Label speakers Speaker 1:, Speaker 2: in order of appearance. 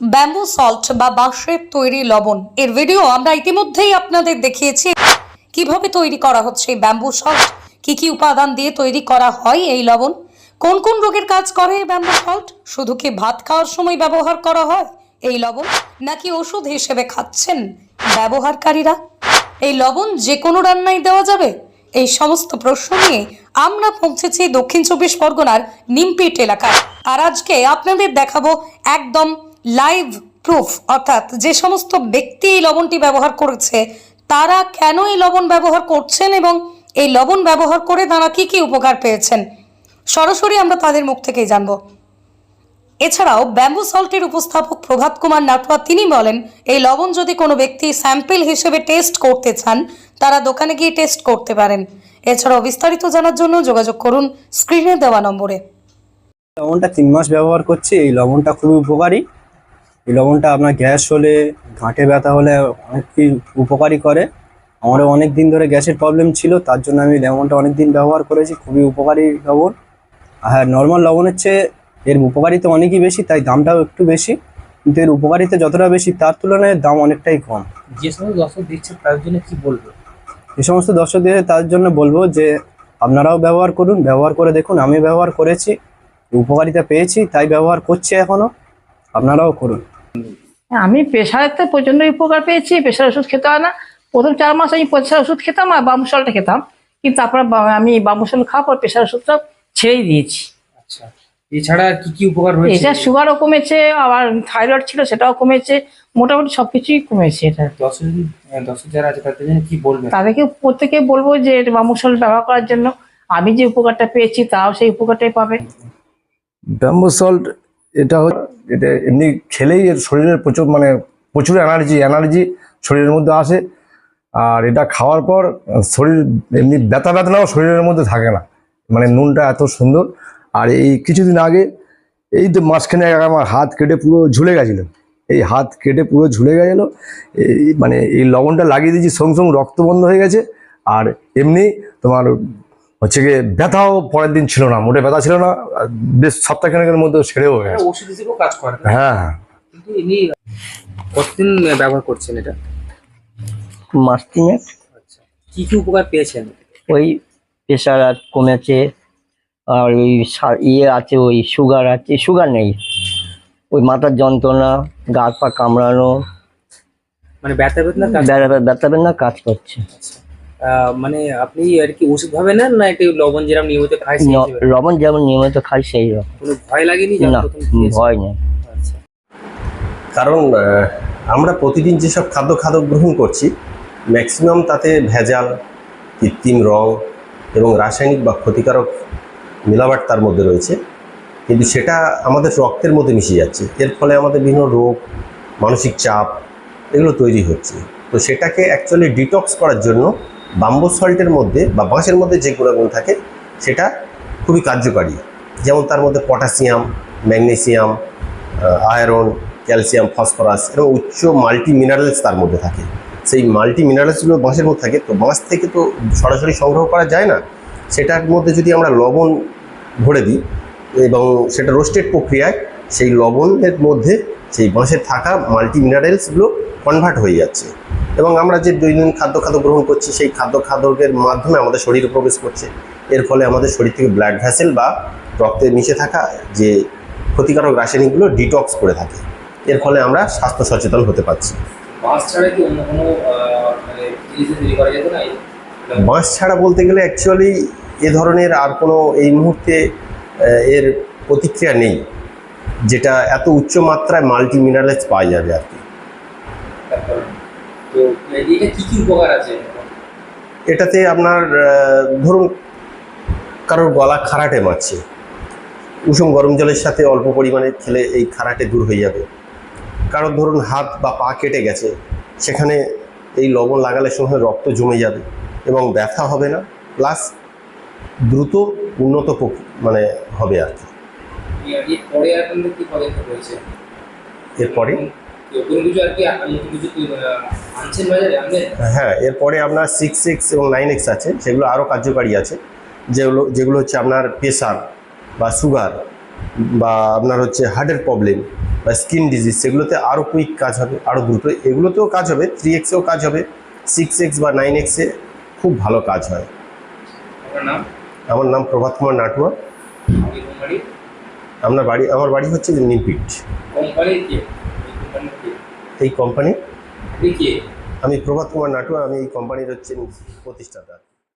Speaker 1: Bamboo salt বা বাঁশের তৈরি লবণ। এর ভিডিও আমরা ইতিমধ্যেই আপনাদের দেখিয়েছি। কীভাবে তৈরি করা হচ্ছে ব্যাম্বু সল্ট কি কি উপাদান দিয়ে তৈরি করা হয় এই লবণ? কোন কোন রোগের কাজ করে এই ব্যাম্বু সল্ট শুধু কি ভাত খাওয়ার সময় ব্যবহার করা হয় এই লবণ, নাকি ওষুধ হিসেবে খাচ্ছেন ব্যবহারকারীরা? এই লবণ যে কোনো রান্নায় দেওয়া যাবে? এই সমস্ত প্রশ্ন নিয়ে আমরা পৌঁছেছি দক্ষিণ চব্বিশ পরগনার নিমপিট এলাকায়। আর আজকে আপনাদের দেখাবো একদম লাইভ প্রুফ, অর্থাৎ যে সমস্ত ব্যক্তি এই লবণটি ব্যবহার করেছে, তারা কেন এই লবণ ব্যবহার করছেন এবং এই লবণ ব্যবহার করে তারা কি কি উপকার পেয়েছেন? সরাসরি আমরা তাদের মুখ থেকেই জানব। এছাড়াও ব্যাম্বু সল্টের উপস্থাপক প্রভাত কুমার নাটোয়া তিনি বলেন, এই লবণ যদি কোনো ব্যক্তি স্যাম্পেল হিসেবে টেস্ট করতে চান, তারা দোকানে গিয়ে টেস্ট করতে পারেন। এছাড়াও বিস্তারিত জানার জন্য যোগাযোগ করুন স্ক্রিনে দেওয়া নম্বরে।
Speaker 2: লবণটা তিন মাস ব্যবহার করছি, এই লবণটা খুবই উপকারী। এই লবণটা আপনার গ্যাস হলে ঘাঁটে ব্যথা হলে অনেক কি উপকারী করে। আমারও অনেক দিন ধরে গ্যাসের প্রবলেম ছিল তার জন্য আমি লবণটা অনেক দিন ব্যবহার করেছি খুবই উপকারী লবণ। আর নর্মাল লবণের চেয়ে এর উপকারিতা অনেকই বেশি তাই দামটাও একটু বেশি। কিন্তু এর উপকারিতা যতটা বেশি তার তুলনায় দাম অনেকটাই কম।
Speaker 3: যে সমস্ত দর্শক দিচ্ছে তার জন্য কি বলব?
Speaker 2: এই সমস্ত দর্শকদের তার জন্য বলব যে আপনারাও ব্যবহার করুন ব্যবহার করে দেখুন আমি ব্যবহার করেছি উপকারিতা পেয়েছি তাই ব্যবহার করছি এখনও। আপনারাও করুন।
Speaker 4: আমি প্রেশারের তো প্রচণ্ড উপকার পেয়েছি প্রেশার ওষুধ খেতে হয় না। প্রথম চার মাস আমি প্রেশার ওষুধ খেতাম আর বামুশালটা খেতাম। কিন্তু তারপরে বা- আমি বামুশাল খাওয়ার পর প্রেশার ওষুধটা ছেড়েই দিয়েছি।
Speaker 3: আচ্ছা এছাড়া আর কি কি উপকার রয়েছে
Speaker 4: এটা সুগারও কমেছে আবার থাইরয়েড ছিল সেটাও কমেছে মোটামুটি সবকিছুই কমেছে এটা।
Speaker 3: দর্শক দর্শক যারা আছে তাদের জন্য কি বলবেন?
Speaker 4: তাদেরকে প্রত্যেকে বলব যে বামুশাল ব্যবহার করার জন্য। আমি যে উপকারটা পেয়েছি তাও সেই উপকারটাই পাবে।
Speaker 5: ব্যাম্বো সল্ট এটা এটা এমনি খেলেই এর শরীরের প্রচুর মানে প্রচুর এনার্জি এনার্জি শরীরের মধ্যে আসে। আর এটা খাওয়ার পর, শরীর এমনি ব্যথা ব্যথানাও শরীরের মধ্যে থাকে না। মানে নুনটা এত সুন্দর। আর এই কিছুদিন আগে, এই তো মাঝখানে আমার হাত কেটে পুরো ঝুলে গেছিল। এই হাত কেটে পুরো ঝুলে গেছিল। এই মানে এই লবণটা লাগিয়ে দিয়েছি, সঙ্গে সঙ্গে রক্ত বন্ধ হয়ে গেছে। আর এমনি তোমার হচ্ছে গিয়ে ব্যথাও পরের দিন ছিল না মোটে ব্যথা ছিল না আর বেশ সপ্তাহখানেকের মধ্যে সেরেও
Speaker 3: এটা
Speaker 5: গেছে।
Speaker 3: ওষুধ হিসেবেও কাজ করে
Speaker 5: হ্যাঁ হ্যাঁ।
Speaker 3: কিন্তু ইনি কতদিন ব্যবহার করছেন এটা?
Speaker 6: মাস তিনেক।
Speaker 3: আচ্ছা। কি কি উপকার পেয়েছেন?
Speaker 6: ওই প্রেশার আর কমেছে আর ওই ইয়ে আছে ওই সুগার আছে সুগার নেই। ওই মাথার যন্ত্রণা গা পা কামড়ানো।
Speaker 3: মানে ব্যথা বেদনা কাজ
Speaker 6: ব্যথা বেদনা কাজ করছে।
Speaker 3: আহ, মানে আপনি আর কি ওষুধ ভাবে নেন না একটু লবণ যেরকম নিয়মিত খাই সেই
Speaker 6: লবণ যেমন নিয়মিত খাই সেই রকম।
Speaker 3: কোনো ভয় লাগেনি
Speaker 6: না ভয় নেই।
Speaker 3: আচ্ছা।
Speaker 7: কারণ আমরা প্রতিদিন যেসব খাদ্য খাদ্য গ্রহণ করছি ম্যাক্সিমাম তাতে ভেজাল কৃত্রিম রং এবং রাসায়নিক বা ক্ষতিকারক মিলাবাট তার মধ্যে রয়েছে। কিন্তু সেটা আমাদের রক্তের মধ্যে মিশে যাচ্ছে। এর ফলে আমাদের বিভিন্ন রোগ মানসিক চাপ এগুলো তৈরি হচ্ছে। তো সেটাকে অ্যাকচুয়ালি ডিটক্স করার জন্য বাম্বো সল্টের মধ্যে বা বাঁশের মধ্যে যে গুণাগুণ থাকে, সেটা খুবই কার্যকারী। যেমন তার মধ্যে potassium, magnesium iron, calcium, phosphorus এবং উচ্চ মাল্টি মিনারেলস তার মধ্যে থাকে। সেই মাল্টি মিনারেলসগুলো বাঁশের মধ্যে থাকে, তো বাঁশ থেকে তো সরাসরি সংগ্রহ করা যায় না। সেটার মধ্যে যদি আমরা লবণ ভরে দিই এবং সেটা রোস্টেড প্রক্রিয়ায়, সেই লবণের মধ্যে সেই বাঁশে থাকা মাল্টি মিনারেলসগুলো কনভার্ট হয়ে যাচ্ছে। এবং আমরা যে দৈনন্দিন খাদ্য খাদ্য গ্রহণ করছি সেই খাদ্য খাদ্যের মাধ্যমে আমাদের শরীরে প্রবেশ করছে। এর ফলে আমাদের শরীর থেকে ব্লাড ভ্যাসেল বা রক্তে মিশে থাকা যে ক্ষতিকারক রাসায়নিকগুলো ডিটক্স করে থাকে। এর ফলে আমরা স্বাস্থ্য সচেতন হতে পারছি।
Speaker 3: বাঁশ ছাড়া মানে
Speaker 7: ছাড়া বলতে গেলে অ্যাকচুয়ালি এ ধরনের আর কোনো এই মুহূর্তে এর প্রতিক্রিয়া নেই যেটা এত উচ্চ মাত্রায় মাল্টি মিনারেলস পাওয়া যাবে আর কি।
Speaker 3: তো এটা কি কি উপকার আছে?
Speaker 7: এটাতে আপনার ধরুন কারোর গলা খারাটে মারছে। উষুম গরম জলের সাথে অল্প পরিমাণে খেলে এই খারাটে দূর হয়ে যাবে। কারোর ধরুন হাত বা পা কেটে গেছে সেখানে এই লবণ লাগালে সময় রক্ত জমে যাবে এবং ব্যথা হবে না প্লাস দ্রুত উন্নত মানে হবে আর কি। এরপরে? হ্যাঁ এরপরে আপনার সিক্স এক্স এবং নাইন এক্স আছে সেগুলো আরও কার্যকারী আছে। যেগুলো যেগুলো হচ্ছে আপনার প্রেশার বা সুগার বা আপনার হচ্ছে হার্টের প্রবলেম বা স্কিন ডিজিজ সেগুলোতে আরও কুইক কাজ হবে আরও দ্রুত। এগুলোতেও কাজ হবে থ্রি এক্সেও কাজ হবে সিক্স এক্স বা নাইন এক্সে খুব ভালো কাজ হয়।
Speaker 3: নাম?
Speaker 7: আমার নাম প্রভাত কুমার নাটুয়া। আপনার বাড়ি? আমার বাড়ি হচ্ছে নিমপিট।
Speaker 3: কোম্পানি এই কোম্পানি
Speaker 7: আমি প্রভাত কুমার নাটুয়া আমি এই কোম্পানির হচ্ছেন প্রতিষ্ঠাতা।